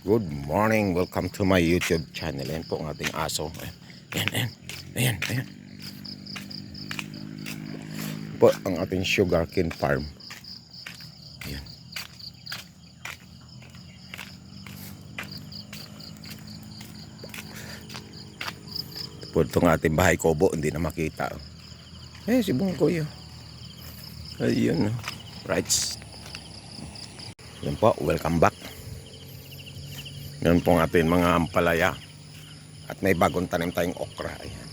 Good morning. Welcome to my YouTube channel. Ayan po ang ating aso. Ayan, ayan, ayan, ayan. Po ang ating sugarcane farm. Ayan. Ito po itong ating bahay kobo. Hindi na makita. Eh, si Bungkoy. oh. Ayun. oh. Rights. Yan po. Welcome back. Yan po ang ating mga ampalaya. At may bagong tanim tayong okra. Ayan.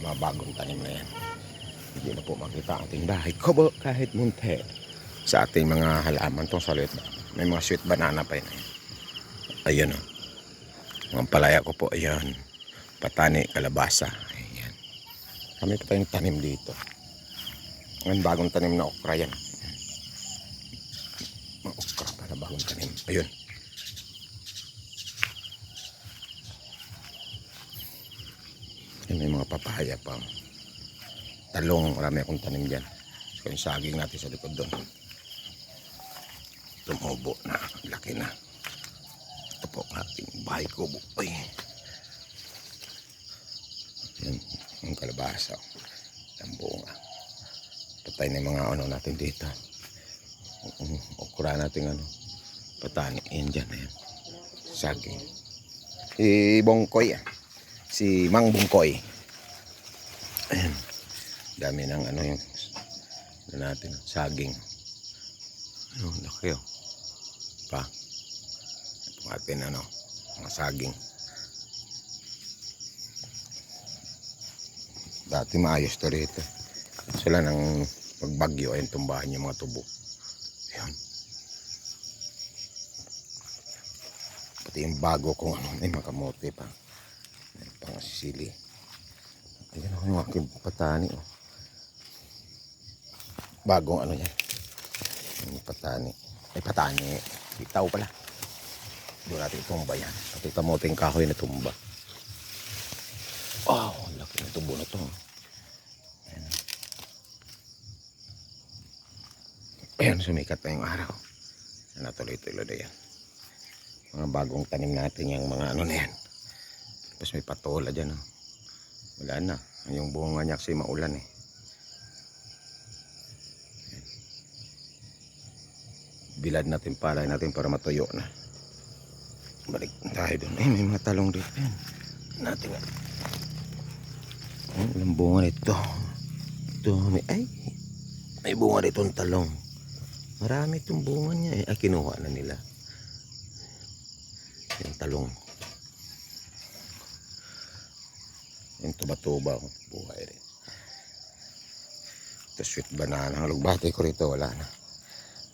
Mga bagong tanim na yan. Hindi na po makita ating bahay. Kobo kahit munti. Sa ating mga halaman tong salit. May mga sweet banana pa yun. Ayan o. Mga ampalaya ko po. Ayan. Patani, kalabasa. Ayan. Kami pa tayong tanim dito. Ang bagong tanim na okra yan. Mga okra pala bagong tanim. Ayun. May mga papaya pa. Talong, marami akong tanim dyan. So, yung saging natin sa likod doon. Tumubo na. Laki na. Ito po ang ating bahay kubo. Uy. Yan, yung kalabasa. Ang bunga. Patay na mga ano natin dito. Okra natin ano. Patani. Yan dyan. Ayan. Saging. Si Bongkoy ah si Mang Bungkoy. Ayan. Dami ng ano yung ano natin, saging. Ano, laki oh. Pa. Ito atin ano, mga saging. Dati maayos to rito. Sila nang pagbagyo ayun tumbahan yung mga tubo. Ayan. Pati yung bago kong ano, may mga kamote pa pang sili. Ayan ako yung aking patani. Oh. Bagong ano yan. Yung patani. Ay patani. Itaw pala. Doon natin itumba yan. Pati kamuting kahoy na tumba. Wow, ang laki ng tubo na to. Ayan. Ayan, sumikat na yung araw. Natuloy-tuloy na yan. Mga bagong tanim natin yung mga ano na yan. Tapos may patola dyan. Oh. Wala na. Yung bunga niya kasi maulan eh. Bilad natin palay natin para matuyo na. Balik tayo doon. Eh, may mga talong dito. Ayan. Natin nga. Ayan, ilang bunga nito. Ito, may, ay, may bunga dito ang talong. Marami itong bunga niya eh. Ay, kinuha na nila. Yung talong. Yung tuba-tuba ko. Buhay rin. Ito sweet banana. Lugbate ko rito wala na.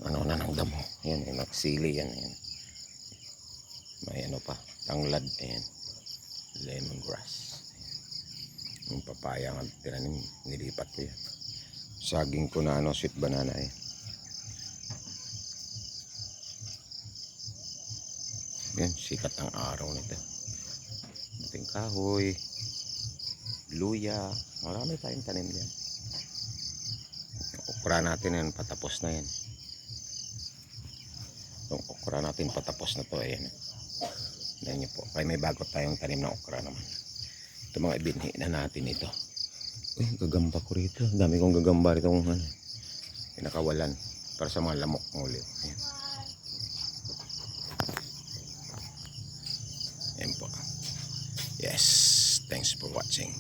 Ano na ng damo. Yan yung nagsili yan. yan. May ano pa. Tanglad. Ayan. Lemongrass. Yung papaya nga tinanim. Nilipat ko yan. Saging ko na ano sweet banana eh. Yan, sikat ang araw nito. Ating kahoy luya, marami tayong tanim yan. Okra natin yan, patapos na yan. Yung okra natin patapos na to, ayan. Ayan nyo po. Kaya may bago tayong tanim na okra naman. Ito mga ibinhi na natin ito. Uy, gagamba ko rito. Dami kong gagamba rito kung ano. Pinakawalan. Para sa mga lamok ng ulit. Ayan. Ayan po. Yes. Thanks for watching.